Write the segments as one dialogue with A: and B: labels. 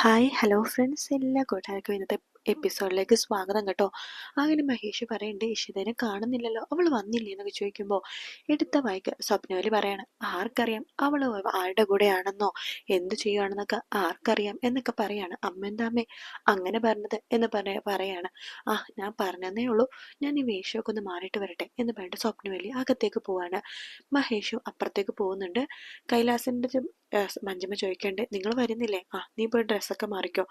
A: Hi hello friends എല്ലാ കൂട്ടുകാർക്കും ഇന്നത്തെ എപ്പിസോഡിലേക്ക് സ്വാഗതം കേട്ടോ. അങ്ങനെ മഹേഷ് പറയണ്ട് ഇഷിതനെ കാണുന്നില്ലല്ലോ. അവൾ വന്നില്ലേ? എന്നൊക്കെ ചോദിക്കുമ്പോൾ എടുത്ത വായിക്ക സ്വപ്നവലി പറയാണ് ആർക്കറിയാം? അവൾ ആരുടെ കൂടെയാണെന്നോ? എന്ത് ചെയ്യുകയാണെന്നൊക്കെ ആർക്കറിയാം? എന്നൊക്കെ പറയാണ്. അമ്മ എന്താ അമ്മേ? അങ്ങനെ പറഞ്ഞത് എന്ന് പറ പറയാണ്. ആ ഞാൻ പറഞ്ഞതേ ഉള്ളൂ. ഞാൻ ഈ വേഷമൊക്കെ ഒന്ന് മാറിയിട്ട് വരട്ടെ എന്ന് പറഞ്ഞിട്ട് സ്വപ്നവലി അകത്തേക്ക് പോവാണ്. മഹേഷും അപ്പുറത്തേക്ക് പോകുന്നുണ്ട്. കൈലാസിന്റെ മഞ്ജമ്മ ചോദിക്കണ്ടേ നിങ്ങൾ വരുന്നില്ലേ? ആ നീ പോയി ഡ്രസ്സൊക്കെ മാറിക്കോ.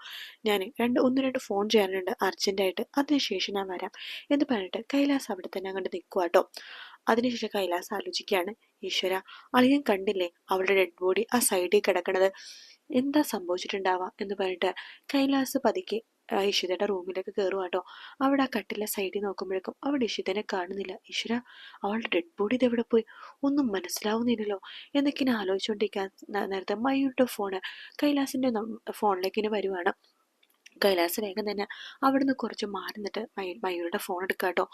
A: ഞാൻ രണ്ട് ഒന്ന് രണ്ട് ഫോൺ ചെയ്യാനുണ്ട് അർജന്റായിട്ട് അതിനുശേഷം ഞാൻ വരാം. എന്ന് പറഞ്ഞിട്ട് കൈലാസ് അവിടെ തന്നെ അങ്ങോട്ട് നിൽക്കുക കേട്ടോ അതിനുശേഷം കൈലാസ് ആലോചിക്കുകയാണ് ഈശ്വര അളിയൻ കണ്ടില്ലേ അവളുടെ ഡെഡ് ബോഡി ആ സൈഡിൽ കിടക്കണത്? എന്താ സംഭവിച്ചിട്ടുണ്ടാവാം എന്ന് പറഞ്ഞിട്ട് കൈലാസ് പതുക്കെ ഇഷിതയുടെ റൂമിലേക്ക് കയറുക കേട്ടോ അവിടെ ആ കട്ടിലെ സൈഡിൽ നോക്കുമ്പോഴേക്കും അവിടെ ഇഷിതനെ കാണുന്നില്ല. ഈശ്വര അവളുടെ ഡെഡ് ബോഡി ഇതെവിടെ പോയി? ഒന്നും മനസ്സിലാവുന്നില്ലല്ലോ. എന്നൊക്കെ ഇനി ആലോചിച്ചുകൊണ്ടിരിക്കാൻ നേരത്തെ മയൂരുടെ ഫോണ് കൈലാസിന്റെ ഫോണിലേക്ക് ഇനി വരുവാണ്. കൈലാസ് വേഗം തന്നെ അവിടുന്ന് കുറച്ച് മാറി നിന്നിട്ട് മയൂരുടെ ഫോൺ എടുക്കാട്ടോ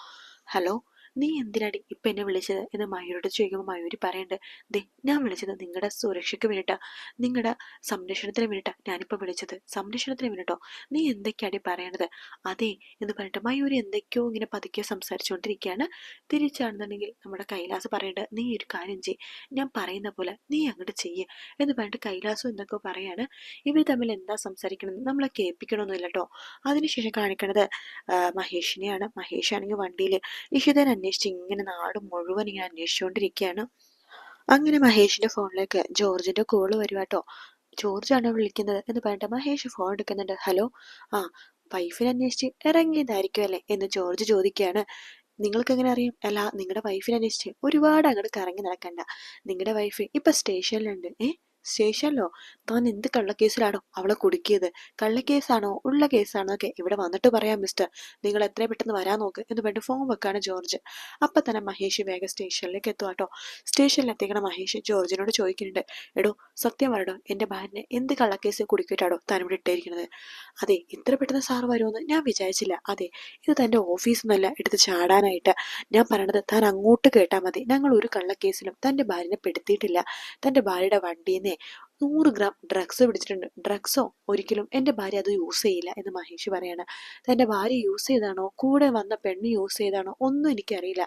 A: ഹലോ നീ എന്തിനാടി ഇപ്പൊ എന്നെ വിളിച്ചത്? എന്ന് മയൂരോട് ചോദിക്കുമ്പോൾ മയൂരി പറയണ്ട് ദേ ഞാൻ വിളിച്ചത് നിങ്ങളുടെ സുരക്ഷയ്ക്ക് വേണ്ടിട്ടാ. നിങ്ങളുടെ സംരക്ഷണത്തിന് വേണ്ടിട്ടാ ഞാനിപ്പോ വിളിച്ചത്. സംരക്ഷണത്തിന് വേണ്ടിട്ടോ? നീ എന്തൊക്കെയാടി പറയണത്? അതെ എന്ന് പറഞ്ഞിട്ട് മയൂരി എന്തൊക്കെയോ ഇങ്ങനെ പതുക്കെ സംസാരിച്ചുകൊണ്ടിരിക്കുകയാണ് തിരിച്ചാണെന്നുണ്ടെങ്കിൽ നമ്മുടെ കൈലാസ് പറയേണ്ടത് നീ ഒരു കാര്യം ചെയ്യ്. ഞാൻ പറയുന്ന പോലെ നീ അങ്ങോട്ട് ചെയ്യ് എന്ന് പറഞ്ഞിട്ട് കൈലാസും എന്തൊക്കെ പറയാണ്. ഇവർ തമ്മിൽ എന്താ സംസാരിക്കണമെന്ന് നമ്മളെ കേൾപ്പിക്കണമെന്നില്ല കേട്ടോ അതിനുശേഷം കാണിക്കണത് മഹേഷിനെയാണ്. മഹേഷ് ആണെങ്കിൽ വണ്ടിയിൽ ഇഷിതൻ അന്വേഷിച്ച് ഇങ്ങനെ നാട് മുഴുവൻ ഇങ്ങനെ അന്വേഷിച്ചുകൊണ്ടിരിക്കുകയാണ് അങ്ങനെ മഹേഷിന്റെ ഫോണിലേക്ക് ജോർജിന്റെ കോൾ വരുവാട്ടോ ജോർജാണ് വിളിക്കുന്നത് എന്ന് പറഞ്ഞിട്ട് മഹേഷ് ഫോൺ എടുക്കുന്നുണ്ട്. ഹലോ ആ വൈഫിനെ അന്വേഷിച്ച് ഇറങ്ങിയതായിരിക്കും അല്ലേ? എന്ന് ജോർജ് ചോദിക്കുകയാണ്. നിങ്ങൾക്ക് എങ്ങനെ അറിയാം? അല്ല നിങ്ങളുടെ വൈഫിനെ അന്വേഷിച്ച് ഒരുപാട് അങ്ങോട്ട് കറങ്ങി നടക്കണ്ട. നിങ്ങളുടെ വൈഫ് ഇപ്പൊ സ്റ്റേഷനിലുണ്ട് ഏഹ് സ്റ്റേഷനിലോ താൻ എന്ത് കള്ളക്കേസിലാണോ അവളെ കുടുക്കിയത്? കള്ളക്കേസാണോ? ഉള്ള കേസാണോ ഒക്കെ ഇവിടെ വന്നിട്ട് പറയാം മിസ്റ്റർ നിങ്ങൾ എത്ര പെട്ടെന്ന് വരാൻ നോക്ക് എന്ന് പറഞ്ഞിട്ട് ഫോം വെക്കാണ് ജോർജ്. അപ്പൊ തന്നെ മഹേഷ് വേഗം സ്റ്റേഷനിലേക്ക് എത്തുവാട്ടോ സ്റ്റേഷനിൽ എത്തിക്കണ മഹേഷ് ജോർജിനോട് ചോദിക്കുന്നുണ്ട്. എടോ സത്യം പറയടോ എന്റെ ഭാര്യനെ എന്ത് കള്ളക്കേസ് കുടുക്കിയിട്ടാടോ താൻ ഇവിടെ ഇട്ടിരിക്കുന്നത് അതെ ഇത്ര പെട്ടെന്ന് സാർ വരുമെന്ന് ഞാൻ വിചാരിച്ചില്ല. അതെ ഇത് തന്റെ ഓഫീസിൽ നിന്നല്ല എടുത്ത് ചാടാനായിട്ട്. ഞാൻ പറയണത് താൻ അങ്ങോട്ട് കേട്ടാൽ മതി. ഞങ്ങൾ ഒരു കള്ളക്കേസിലും തന്റെ ഭാര്യനെ പെടുത്തിയിട്ടില്ല. തന്റെ ഭാര്യയുടെ വണ്ടിയിൽ നിന്ന് Merci. നൂറ് ഗ്രാം ഡ്രഗ്സ് പിടിച്ചിട്ടുണ്ട്. ഡ്രഗ്സോ ഒരിക്കലും എന്റെ ഭാര്യ അത് യൂസ് ചെയ്യില്ല എന്ന് മഹേഷ് പറയാണ്. തന്റെ ഭാര്യ യൂസ് ചെയ്താണോ? കൂടെ വന്ന പെണ്ണ് യൂസ് ചെയ്താണോ? ഒന്നും എനിക്കറിയില്ല.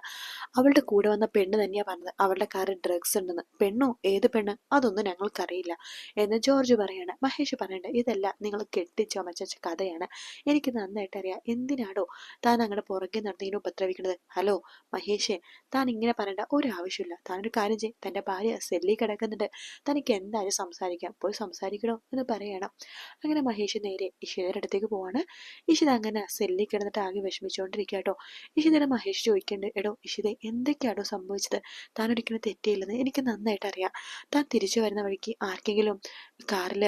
A: അവളുടെ കൂടെ വന്ന പെണ്ണ് തന്നെയാണ് പറഞ്ഞത്. അവളുടെ കാറിൽ ഡ്രഗ്സ് ഉണ്ടെന്ന്. പെണ്ണോ? ഏത് പെണ്ണ്? അതൊന്നും ഞങ്ങൾക്കറിയില്ല. എന്ന് ജോർജ് പറയാണ്. മഹേഷ് പറയണ്ട ഇതല്ല നിങ്ങൾ കെട്ടിച്ചമച്ച കഥയാണ്. എനിക്ക് നന്നായിട്ട് അറിയാം. എന്തിനാടോ താൻ അങ്ങടെ പുറകെ നടന്നതിനെ ഉപദ്രവിക്കുന്നത് ഹലോ മഹേഷേ താൻ ഇങ്ങനെ പറയേണ്ട ഒരു ആവശ്യമില്ല. താൻ ഒരു കാര്യം ചെയ്യും. തന്റെ ഭാര്യ സെല്ലി കിടക്കുന്നുണ്ട്. തനിക്ക് എന്തായാലും സംസാരിക്കാം. പോയി സംസാരിക്കണോ എന്ന് പറയണം. അങ്ങനെ മഹേഷ് നേരെ ഇഷിതയുടെ അടുത്തേക്ക് പോവാണ്. ഇഷിത അങ്ങനെ സെല്ലി കിടന്നിട്ട് ആകെ വിഷമിച്ചുകൊണ്ടിരിക്കുക കേട്ടോ മഹേഷ് ചോദിക്കേണ്ടത് എടോ ഇഷിത എന്തൊക്കെയാണോ സംഭവിച്ചത്? താൻ ഒരിക്കലും തെറ്റിയില്ലെന്ന് എനിക്ക് നന്നായിട്ട് അറിയാം. താൻ തിരിച്ചു വരുന്ന വഴിക്ക് ആർക്കെങ്കിലും കാറിൽ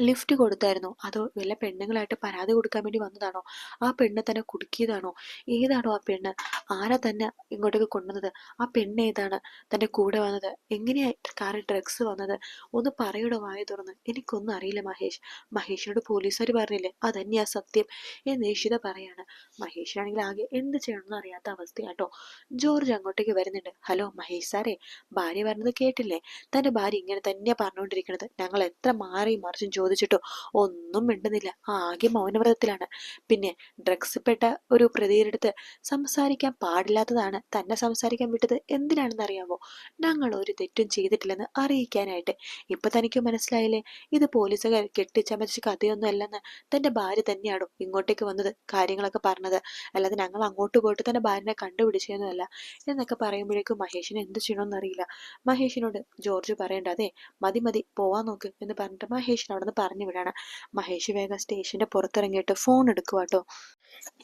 A: ലിഫ്റ്റ് കൊടുത്തായിരുന്നു. അതോ വല്ല പെണ്ണുങ്ങളായിട്ട് പരാതി കൊടുക്കാൻ വേണ്ടി വന്നതാണോ? ആ പെണ്ണ് തന്നെ കുടുക്കിയതാണോ? ഏതാണോ ആ പെണ്ണ്? ആരാ തന്നെ ഇങ്ങോട്ടേക്ക് കൊണ്ടുവന്നത്? ആ പെണ്ണ് ഏതാണ് തന്റെ കൂടെ വന്നത്? എങ്ങനെയാ കാറിൽ ഡ്രഗ്സ് വന്നത്? ഒന്ന് പറയുടെ വായ തുറന്ന്? എനിക്കൊന്നും അറിയില്ല മഹേഷ്. മഹേഷിനോട് പോലീസുകാർ പറഞ്ഞില്ലേ? അതന്നെയാ സത്യം. എന്ന് നിഷിത പറയാണ്. മഹേഷിനാണെങ്കിൽ ആകെ എന്ത് ചെയ്യണമെന്ന് അറിയാത്ത അവസ്ഥയാട്ടോ ജോർജ് അങ്ങോട്ടേക്ക് വരുന്നുണ്ട്. ഹലോ മഹേഷ് സാറേ ഭാര്യ പറഞ്ഞത് കേട്ടില്ലേ? തന്റെ ഭാര്യ ഇങ്ങനെ തന്നെയാ പറഞ്ഞുകൊണ്ടിരിക്കുന്നത് ഞങ്ങൾ എത്ര മാറി മറിച്ചും ചോദിച്ചിട്ടോ. ഒന്നും മിണ്ടുന്നില്ല. ആകെ മൗനവ്രതത്തിലാണ്. പിന്നെ ഡ്രഗ്സ് പെട്ട ഒരു പ്രതിയെടുത്ത് സംസാരിക്കാൻ പാടില്ലാത്തതാണ് തന്നെ സംസാരിക്കാൻ വിട്ടത് എന്തിനാണെന്ന് അറിയാമോ ഞങ്ങൾ ഒരു തെറ്റും ചെയ്തിട്ടില്ലെന്ന് അറിയിക്കാനായിട്ട്. ഇപ്പൊ തനിക്ക് മനസ്സിലായില്ലേ? ഇത് പോലീസുകാർ കെട്ടിച്ചമച്ച കഥയൊന്നും അല്ലെന്ന് തന്റെ ഭാര്യ തന്നെയാണോ ഇങ്ങോട്ടേക്ക് വന്നത് കാര്യങ്ങളൊക്കെ പറഞ്ഞത്. അല്ലാതെ ഞങ്ങൾ അങ്ങോട്ട് പോയിട്ട് തന്റെ ഭാര്യനെ കണ്ടുപിടിച്ചതൊന്നുമല്ല എന്നൊക്കെ പറയുമ്പോഴേക്കും മഹേഷിന് എന്ത് ചെയ്യണമെന്നറിയില്ല മഹേഷിനോട് ജോർജ് പറയേണ്ട അതെ മതി മതി പോവാൻ നോക്ക് എന്ന് പറഞ്ഞിട്ട് മഹേഷിന് അവിടെ പറഞ്ഞു വിടാണ്. മഹേഷ് വേഗം സ്റ്റേഷന്റെ പുറത്തിറങ്ങിയിട്ട് ഫോൺ എടുക്കുക കേട്ടോ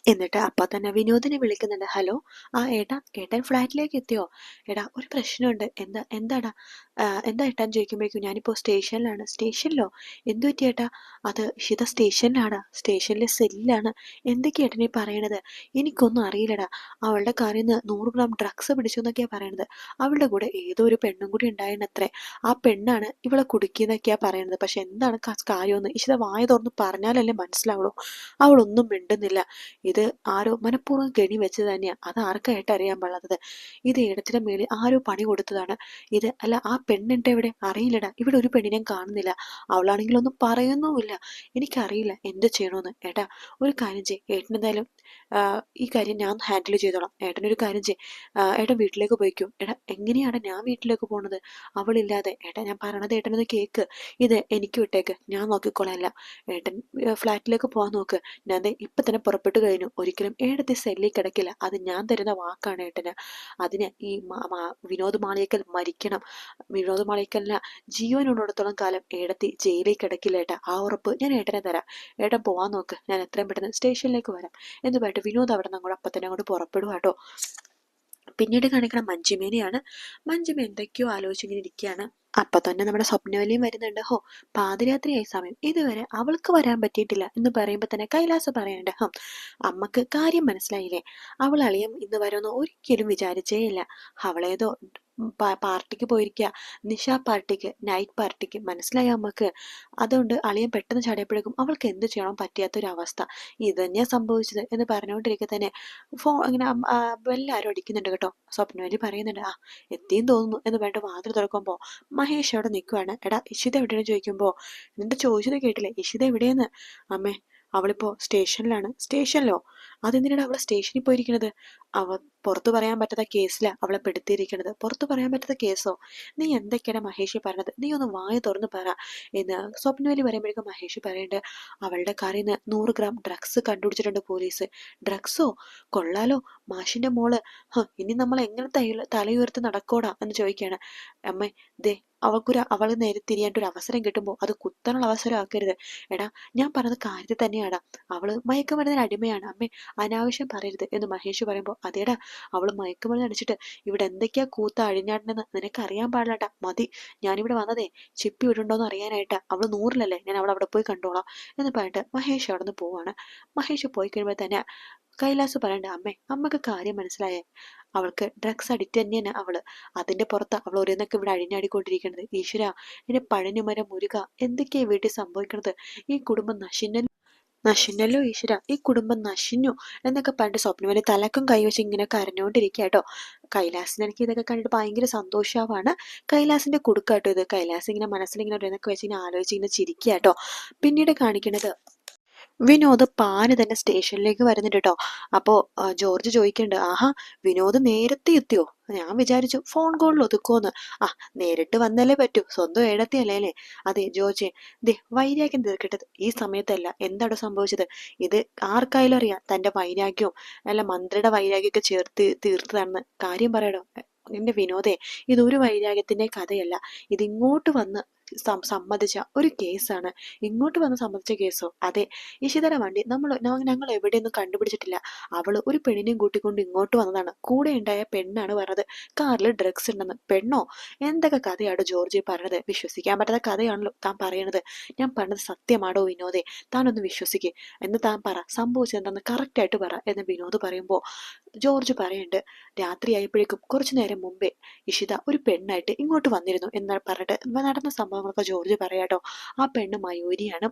A: എന്നിട്ട് അപ്പൊ തന്നെ വിനോദിനെ വിളിക്കുന്നുണ്ട്. ഹലോ ആ ഏട്ടാ ഏട്ടൻ ഫ്ലാറ്റിലേക്ക് എത്തിയോ? എടാ ഒരു പ്രശ്നമുണ്ട്. എന്താ എന്താടാ? എന്താ ഏട്ടാൻ ചോദിക്കുമ്പോഴേക്കും ഞാനിപ്പോൾ സ്റ്റേഷനിലാണ്. സ്റ്റേഷനിലോ? എന്തു പറ്റി ഏട്ടാ? അത് ഷിത സ്റ്റേഷനിലാണ് സ്റ്റേഷനിലെ സെല്ലിലാണ്. എന്തൊക്കെയാ ഏട്ടനെ പറയണത്? എനിക്കൊന്നും അറിയില്ലടാ. അവളുടെ കാറിൽ നിന്ന് നൂറ് ഗ്രാം ഡ്രഗ്സ് പിടിച്ചു എന്നൊക്കെയാണ് പറയണത്. അവളുടെ കൂടെ ഏതോ ഒരു പെണ്ണും കൂടി ഉണ്ടായിരുന്നത്രേ. ആ പെണ്ണാണ് ഇവളെ കുടുക്കിയെന്നൊക്കെയാണ് പറയണത്. പക്ഷെ എന്താണ് കാര്യമെന്ന് ഇഷിത വായ തുറന്ന് പറഞ്ഞാലല്ലേ മനസ്സിലാവുള്ളൂ. അവളൊന്നും മിണ്ടുന്നില്ല. ഇത് ആരോ മനഃപൂർവം ഗണി വെച്ചത് തന്നെയാണ് അത് ആർക്കായിട്ട് അറിയാൻ പാടാത്തത് ഇത് ഇടത്തിന് മേളിൽ ആരോ പണി കൊടുത്തതാണ്. ഇത് അല്ല ആ പെണ്ണിട്ട് എവിടെ? അറിയില്ലടാ. ഇവിടെ ഒരു പെണ്ണിനെയും കാണുന്നില്ല. അവളാണെങ്കിൽ ഒന്നും പറയുന്നുമില്ല. എനിക്കറിയില്ല എന്ത് ചെയ്യണമെന്ന് ഏട്ടാ ഒരു കാര്യം ചെയ്യ്. ഏട്ടനെന്തായാലും ഈ കാര്യം ഞാൻ ഹാൻഡിൽ ചെയ്തോളാം. ഏട്ടനൊരു കാര്യം ചെയ്യ്. ഏട്ടൻ വീട്ടിലേക്ക് പോയിക്കോ. ഏട്ടാ എങ്ങനെയാണ് ഞാൻ വീട്ടിലേക്ക് പോണത്? അവളില്ലാതെ. ഏട്ടാ ഞാൻ പറയണത് ഏട്ടനൊന്ന് കേക്ക്. ഇത് എനിക്ക് വിട്ടേക്ക്. ഞാൻ നോക്കിക്കോളാം. ഏട്ടൻ ഫ്ലാറ്റിലേക്ക് പോകാൻ നോക്ക്. ഞാൻ ഇപ്പൊ തന്നെ പുറപ്പെട്ടു കഴിഞ്ഞു. ഒരിക്കലും ഏടത്തെ സെല്ലിൽ കിടക്കില്ല. അത് ഞാൻ തരുന്ന വാക്കാണ് ഏട്ടന്. അതിന് ഈ വിനോദ് മാളിയേക്കൽ മരിക്കണം. വിനോദ് ജീവനുള്ളിടത്തോളം കാലം ഏടത്തി ജയിലിൽ കിടക്കില്ല ഏട്ട. ആ ഉറപ്പ് ഞാൻ ഏട്ടനെ തരാം. ഏട്ടൻ പോവാൻ നോക്ക്. ഞാൻ എത്രയും പെട്ടെന്ന് സ്റ്റേഷനിലേക്ക് വരാം. എന്ന് പറഞ്ഞിട്ട് വിനോദ് അവിടെ നിന്ന് അങ്ങോട്ട് അപ്പം തന്നെ അങ്ങോട്ട് പുറപ്പെടുവാട്ടോ പിന്നീട് കാണിക്കണം മഞ്ജുമേനെയാണ്. മഞ്ജുമ എന്തൊക്കെയോ ആലോചിച്ചിങ്ങനെ ഇരിക്കുകയാണ് അപ്പൊ തന്നെ നമ്മുടെ സ്വപ്നവലിയും വരുന്നുണ്ട്. ഹോ പാതിരാത്രിയായി സമയം. ഇതുവരെ അവൾക്ക് വരാൻ പറ്റിയിട്ടില്ല എന്ന് പറയുമ്പോൾ തന്നെ കൈലാസ് പറയുന്നുണ്ട്. ഹം അമ്മയ്ക്ക് കാര്യം മനസ്സിലായില്ലേ? അവൾ അളിയം ഇന്ന് വരുമെന്ന് ഒരിക്കലും വിചാരിച്ചേ ഇല്ല. അവളേതോ പാർട്ടിക്ക് പോയിരിക്കുക നിഷ പാർട്ടിക്ക് നൈറ്റ് പാർട്ടിക്ക് മനസ്സിലായ അമ്മയ്ക്ക്? അതുകൊണ്ട് അളിയൻ പെട്ടെന്ന് ചാടിയപ്പോഴേക്കും അവൾക്ക് എന്ത് ചെയ്യണം പറ്റാത്തൊരവസ്ഥ. ഇത് തന്നെയാ സംഭവിച്ചത് എന്ന് പറഞ്ഞുകൊണ്ടിരിക്കെ തന്നെ ഫോ ഇങ്ങനെ എല്ലാവരും അടിക്കുന്നുണ്ട് കേട്ടോ. സ്വപ്നവലി പറയുന്നുണ്ട് ആ എത്തിയും തോന്നുന്നു എന്ന് വേണ്ട വാതിൽ തുറക്കുമ്പോൾ മഹേഷ് അവിടെ നിൽക്കുവാണ് എടാ ഇഷിത എവിടെയാണ് ചോദിക്കുമ്പോൾ നിന്റെ ചോദിച്ചത് കേട്ടില്ലേ? ഇഷിത എവിടെയെന്ന്? അമ്മേ അവളിപ്പോൾ സ്റ്റേഷനിലാണ്. സ്റ്റേഷനിലോ? അതെന്തിനാണ് അവളെ സ്റ്റേഷനിൽ പോയിരിക്കുന്നത് അവ പുറത്തു പറയാൻ പറ്റാത്ത കേസിലാണ് അവളെ പെടുത്തിയിരിക്കുന്നത് പുറത്തു പറയാൻ പറ്റാത്ത കേസോ? നീ എന്തൊക്കെയാണ് മഹേഷി പറഞ്ഞത്? നീ ഒന്ന് വായ തുറന്ന് പറ എന്ന് സ്വപ്നവലി പറയുമ്പോഴേക്കും മഹേഷി പറയേണ്ട അവളുടെ കാറിൽ നിന്ന് നൂറ് ഗ്രാം ഡ്രഗ്സ് കണ്ടുപിടിച്ചിട്ടുണ്ട് പോലീസ്. ഡ്രഗ്സോ കൊള്ളാലോ? മാഷിന്റെ മോൾ. ഇനി നമ്മൾ എങ്ങനെ തലയുയർത്തി നടക്കോടാ? എന്ന് ചോദിക്കുകയാണ് അമ്മേ ദേ അവൾക്കൊരു അവൾ നേരെ തിരിയാൻ ഒരു അവസരം കിട്ടുമ്പോൾ അത് കുത്താനുള്ള അവസരം ആക്കരുത്. എടാ ഞാൻ പറഞ്ഞത് കാര്യത്തിൽ തന്നെയാടാ. അവൾ മയക്കുമരുന്നിന് അടിമയാണ്. അമ്മേ അനാവശ്യം പറയരുത് എന്ന് മഹേഷ് പറയുമ്പോൾ അതേടാ അവൾ മയക്കുമരുന്ന് അടിച്ചിട്ട് ഇവിടെ എന്തൊക്കെയാ കൂത്ത അഴിഞ്ഞാടണെന്ന് നിനക്ക് അറിയാൻ പാടില്ലട്ടാ മതി. ഞാനിവിടെ വന്നതേ ചിപ്പി വിടുണ്ടോന്ന് അറിയാനായിട്ട്. അവൾ നൂറിലല്ലേ ഞാൻ അവൾ അവിടെ പോയി കണ്ടോളാം. എന്ന് പറഞ്ഞിട്ട് മഹേഷ് അവിടെ നിന്ന് പോവാണ്. മഹേഷ് പോയി കഴിയുമ്പോൾ തന്നെ കൈലാസ് പറയണ്ട അമ്മേ അമ്മയ്ക്ക് കാര്യം മനസ്സിലായേ. അവൾക്ക് ഡ്രഗ്സ് അഡിക്റ്റ് തന്നെയാണ് അവൾ. അതിന്റെ പുറത്ത് അവൾ ഓരോന്നൊക്കെ ഇവിടെ അഴിഞ്ഞാടിക്കൊണ്ടിരിക്കുന്നത് ഈശ്വര എന്റെ പഴഞ്ഞുമരം മുരുക എന്തൊക്കെയാ വീട്ടിൽ സംഭവിക്കണത്? ഈ കുടുംബം നശിന്നല്ലോ നശിന്നല്ലോ ഈശ്വര. ഈ കുടുംബം നശിഞ്ഞു എന്നൊക്കെ പറഞ്ഞിട്ട് സ്വപ്നവലി തലക്കും കൈവച്ച് ഇങ്ങനെ കരഞ്ഞുകൊണ്ടിരിക്കുക കേട്ടോ കൈലാസിന് എനിക്ക് ഇതൊക്കെ കണ്ടിട്ട് ഭയങ്കര സന്തോഷമാണ് കൈലാസിന്റെ കുടുക്കാട്ടോ ഇത്. കൈലാസ് ഇങ്ങനെ മനസ്സിലിങ്ങനെ ഓരോന്നൊക്കെ വെച്ച് ഇങ്ങനെ ആലോചിച്ച് ഇങ്ങനെ ചിരിക്കുക കേട്ടോ പിന്നീട് കാണിക്കുന്നത് വിനോദ് പാന് തന്നെ സ്റ്റേഷനിലേക്ക് വരുന്നുണ്ട് കേട്ടോ അപ്പോ ജോർജ് ചോദിക്കുന്നുണ്ട് ആഹാ വിനോദ് നേരത്തെ എത്തിയോ? ഞാൻ വിചാരിച്ചു ഫോൺ കോളിൽ ഒതുക്കോന്ന് ആ നേരിട്ട് വന്നല്ലേ പറ്റൂ സ്വന്തം ഏടത്തിയല്ലേ അല്ലേ? അതെ ജോർജ് ദേ വൈരാഗ്യം തീർക്കിട്ടത്. ഈ സമയത്തല്ല എന്താണ് സംഭവിച്ചത്? ഇത് ആർക്കായാലും അറിയാം തന്റെ വൈരാഗ്യവും അല്ല മന്ത്രിയുടെ വൈരാഗ്യമൊക്കെ ചേർത്ത് തീർത്തതാണെന്ന്. കാര്യം പറയണോ എന്റെ വിനോദേ ഇതൊരു വൈരാഗ്യത്തിന്റെ കഥയല്ല. ഇതിങ്ങോട്ട് വന്ന് സമ്മതിച്ച ഒരു കേസാണ്. ഇങ്ങോട്ട് വന്ന് സമ്മതിച്ച കേസോ? അതെ. ഇഷിതര വണ്ടി നമ്മൾ ഞങ്ങൾ എവിടെയൊന്നും കണ്ടുപിടിച്ചിട്ടില്ല. അവൾ ഒരു പെണ്ണിനെയും കൂട്ടിക്കൊണ്ട് ഇങ്ങോട്ട് വന്നതാണ്. കൂടെ ഉണ്ടായ പെണ്ണാണ് പറഞ്ഞത്. കാറിൽ ഡ്രഗ്സ് ഉണ്ടെന്ന്. പെണ്ണോ? എന്തൊക്കെ കഥയാണോ ജോർജി പറഞ്ഞത്? വിശ്വസിക്കാൻ പറ്റാത്ത കഥയാണല്ലോ താൻ പറയണത്. ഞാൻ പറഞ്ഞത് സത്യമാണോ വിനോദേ? താനൊന്ന് വിശ്വസിക്കേ. എന്ന് താൻ പറ. സംഭവിച്ചത് എന്താന്ന് കറക്റ്റ് ആയിട്ട് പറ എന്ന് വിനോദ് പറയുമ്പോൾ ജോർജ് പറയുന്നുണ്ട് രാത്രിയായപ്പോഴേക്കും കുറച്ചു നേരം മുമ്പേ ഇഷിത ഒരു പെണ്ണായിട്ട് ഇങ്ങോട്ട് വന്നിരുന്നു എന്ന് പറഞ്ഞിട്ട് നടന്ന സംഭവം സംഭവങ്ങളൊക്കെ ജോർജ് പറയാട്ടോ ആ പെണ്ണ് മയൂരിയാണ്.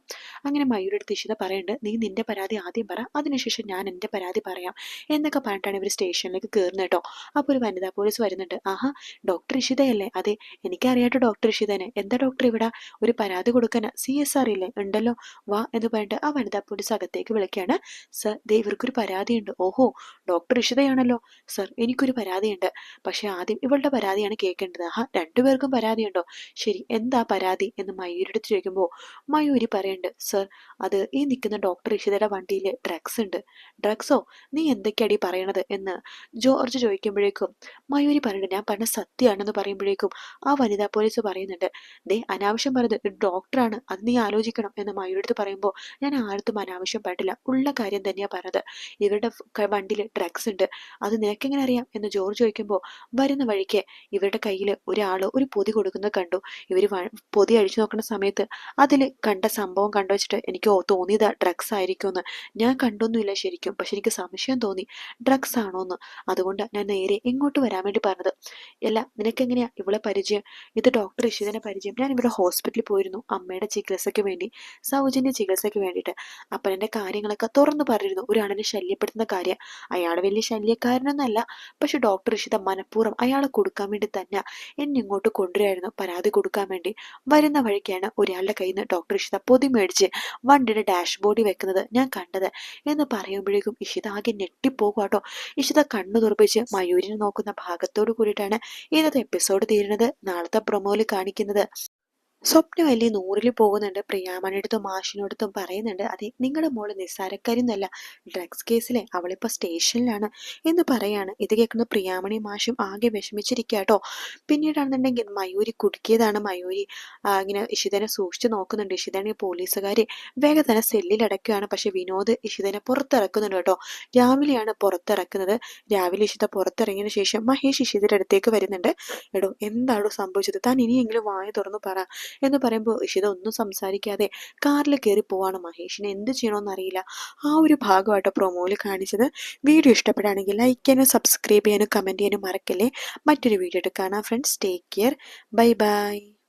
A: അങ്ങനെ മയൂരി അടുത്ത് ഇഷിത പറയുന്നുണ്ട് നീ നിന്റെ പരാതി ആദ്യം പറ അതിനുശേഷം ഞാൻ എന്റെ പരാതി പറയാം എന്നൊക്കെ പറഞ്ഞിട്ടാണ് ഇവർ സ്റ്റേഷനിലേക്ക് കയറുന്നത് കേട്ടോ. അപ്പോൾ ഒരു വനിതാ പോലീസ് വരുന്നുണ്ട് ആഹാ ഡോക്ടർ ഇഷിതയല്ലേ? അതെ എനിക്കറിയാട്ടോ ഡോക്ടർ ഇഷിതനെ. എന്താ ഡോക്ടർ ഇവിടെ? ഒരു പരാതി കൊടുക്കാൻ സി എസ് ആർ ഇല്ലേ? ഉണ്ടല്ലോ വാ എന്ന് പറഞ്ഞിട്ട് ആ വനിതാ പോലീസ് അകത്തേക്ക് വിളിക്കുകയാണ്. സർ ദേ ഇവർക്കൊരു പരാതിയുണ്ട്. ഓഹോ ഡോക്ടർ ഇഷിതയാണല്ലോ സർ എനിക്കൊരു പരാതിയുണ്ട്. പക്ഷെ ആദ്യം ഇവളുടെ പരാതിയാണ് കേൾക്കേണ്ടത്. ആ രണ്ടുപേർക്കും പരാതിയുണ്ടോ? ശരി എന്താ പരാതി? എന്ന് മയൂരിയുടെ ചോദിക്കുമ്പോൾ മയൂരി പറയുന്നുണ്ട് സർ അത് ഈ നിൽക്കുന്ന ഡോക്ടർ ഇഷിതയുടെ വണ്ടിയിൽ ഡ്രഗ്സ് ഉണ്ട്. ഡ്രഗ്സോ? നീ എന്തൊക്കെയാടി പറയണത്? എന്ന് ജോർജ് ചോദിക്കുമ്പോഴേക്കും മയൂരി പറയുന്നുണ്ട് ഞാൻ പറഞ്ഞ സത്യമാണെന്ന് പറയുമ്പോഴേക്കും ആ വനിതാ പോലീസ് പറയുന്നുണ്ട്. ദേ അനാവശ്യം പറഞ്ഞത് ഡോക്ടറാണ്. അത് നീ ആലോചിക്കണം. എന്ന് മയൂരിടുത്ത് പറയുമ്പോൾ ഞാൻ ആർത്തും അനാവശ്യം പറ്റില്ല ഉള്ള കാര്യം തന്നെയാണ് പറഞ്ഞത്. ഇവരുടെ വണ്ടിയിൽ ഡ്രഗ്സ് ഉണ്ട്. അത് നിനക്കെങ്ങനെ അറിയാം? എന്ന് ജോർജ് ചോദിക്കുമ്പോൾ വരുന്ന വഴിക്ക് ഇവരുടെ കയ്യിൽ ഒരാൾ ഒരു പൊതി കൊടുക്കുന്നത് കണ്ടു. ഇവർ പൊതി അഴിച്ചു നോക്കുന്ന സമയത്ത് അതിൽ കണ്ട സംഭവം കണ്ടു വെച്ചിട്ട് എനിക്ക് തോന്നിയത് ഡ്രഗ്സ് ആയിരിക്കുമെന്ന്. ഞാൻ കണ്ടൊന്നുമില്ല ശരിക്കും പക്ഷെ എനിക്ക് സംശയം തോന്നി. ഡ്രഗ്സ് ആണോ എന്ന് അതുകൊണ്ട് ഞാൻ നേരെ എങ്ങോട്ട് വരാൻ വേണ്ടി പറഞ്ഞത്. അല്ല നിനക്കെങ്ങനെയാ ഇവളെ പരിചയം? ഇത് ഡോക്ടർ ഇഷിതനെ പരിചയം. ഞാൻ ഇവിടെ ഹോസ്പിറ്റലിൽ പോയിരുന്നു അമ്മയുടെ ചികിത്സയ്ക്ക് വേണ്ടി സൗജന്യ ചികിത്സയ്ക്ക് വേണ്ടിയിട്ട്. അപ്പൻ എന്റെ കാര്യങ്ങളൊക്കെ തുറന്നു പറഞ്ഞിരുന്നു. ഒരാളിനെ ശല്യപ്പെടുത്തുന്ന കാര്യം. അയാൾ വലിയ ശല്യക്കാരനൊന്നല്ല പക്ഷെ ഡോക്ടർ ഇഷിത മനഃപൂർവം അയാളെ കൊടുക്കാൻ വേണ്ടി തന്നെ. എന്നെ ഇങ്ങോട്ട് കൊണ്ടുവരായിരുന്നു പരാതി കൊടുക്കാൻ വേണ്ടി. വരുന്ന വഴിക്കാണ് ഒരാളുടെ കയ്യിൽ നിന്ന് ഡോക്ടർ ഇഷിത പൊതി മേടിച്ച് വണ്ടിയുടെ ഡാഷ്ബോർഡിൽ വെക്കുന്നത് ഞാൻ കണ്ടത്. എന്ന് പറയുമ്പോഴേക്കും ഇഷിത ആകെ ഞെട്ടിപ്പോകും ഇഷിത കണ്ണു തുറപ്പിച്ച് മയൂരിനെ നോക്കുന്ന ഭാഗത്തോട് കൂടിയിട്ടാണ് ഇന്നത്തെ എപ്പിസോഡ് തീരുന്നത്. നാളത്തെ പ്രൊമോയിൽ കാണിക്കുന്നത്. സ്വപ്ന വലിയ നൂറിൽ പോകുന്നുണ്ട്. പ്രിയാമണിയടുത്തും മാഷിനടുത്തും പറയുന്നുണ്ട് അതെ നിങ്ങളുടെ മോൾ നിസ്സാരക്കാരിന്നല്ല ഡ്രഗ്സ് കേസിലെ അവളിപ്പോ സ്റ്റേഷനിലാണ് എന്ന് പറയാണ്. ഇത് കേൾക്കുന്ന പ്രിയാമണി മാഷും ആകെ വിഷമിച്ചിരിക്കുക കേട്ടോ പിന്നീടാണെന്നുണ്ടെങ്കിൽ മയൂരി കുടുക്കിയതാണ്. മയൂരി ഇങ്ങനെ ഇഷിതനെ സൂക്ഷിച്ചു നോക്കുന്നുണ്ട്. ഇഷിതനെ പോലീസുകാർ വേഗം തന്നെ സെല്ലിൽ അടയ്ക്കുകയാണ്. പക്ഷെ വിനോദ് ഇഷിതനെ പുറത്തിറക്കുന്നുണ്ട് കേട്ടോ. രാവിലെയാണ് പുറത്തിറക്കുന്നത്. രാവിലെ ഇഷിത പുറത്തിറങ്ങിയതിനു ശേഷം മഹേഷ് ഇഷിതയുടെ അടുത്തേക്ക് വരുന്നുണ്ട്. എടോ എന്താണോ സംഭവിച്ചത്? താൻ ഇനിയെങ്കിലും വായ തുറന്നു പറ. എന്ന് പറയുമ്പോൾ ഇഷിത ഒന്നും സംസാരിക്കാതെ കാറിൽ കയറി പോവാണ് മഹേഷിനെ. എന്ത് ചെയ്യണമെന്ന് അറിയില്ല ആ ഒരു ഭാഗമായിട്ട് പ്രൊമോയിൽ കാണിച്ചത്. വീഡിയോ ഇഷ്ടപ്പെടുകയാണെങ്കിൽ ലൈക്ക് ചെയ്യാനും സബ്സ്ക്രൈബ് ചെയ്യാനും കമന്റ് ചെയ്യാനും മറക്കല്ലേ. മറ്റൊരു വീഡിയോ എടുക്കാനാണ് friends take care bye bye